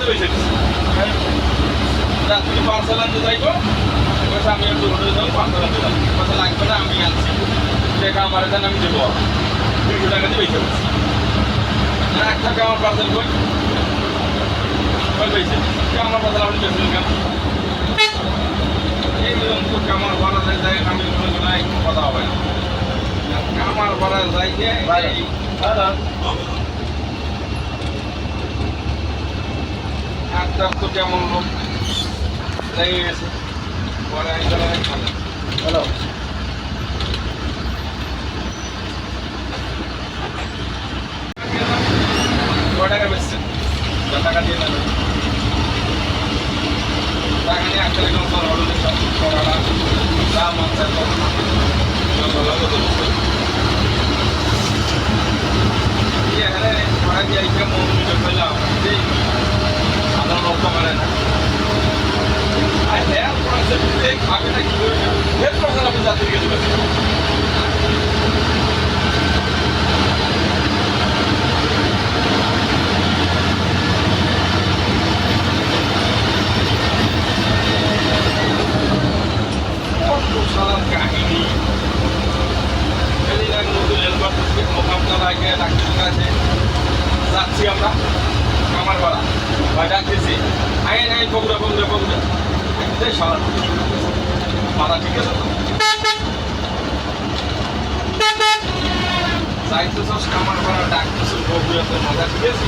কাছে বেশি রাত্রি পার্সেল আনতে যাইবো। আমি একটু হোটেলে যাব পার্সেল আনতে যাব লাগবে না আমি আনছি। টাকা আমার দেন আমি দেবো। দুইশো টাকা দিয়ে বেশি না এক টাকা আমার পার্সেল কই? বেশি আমার পার্সেল আপনি নিয়ম তো কামার করা যায় আমি কথা হবে না। কামার করা যায় একটা তো কেমন লোক। লেগে গেছে। পরে আমি হ্যালো। কয় টাকা বেচছে? কয় টাকা দিয়ে নেবে। টাকা নিয়ে একটা এরকম তোর হলুদের সব করাটা যা মন চায় তো এখানে করা দিয়ে মন মিটে পেলাম যাচ্ছি আমরা আমার পাড়া বা ডাকতেছি আইন আইন বগুড়া বগুড়া বগুড়া এই সালা মাথা ঠিক আছে। তো যাইতেছ আমার পাড়া ডাকতেছ বগুড়াতে মজা ঠিক আছে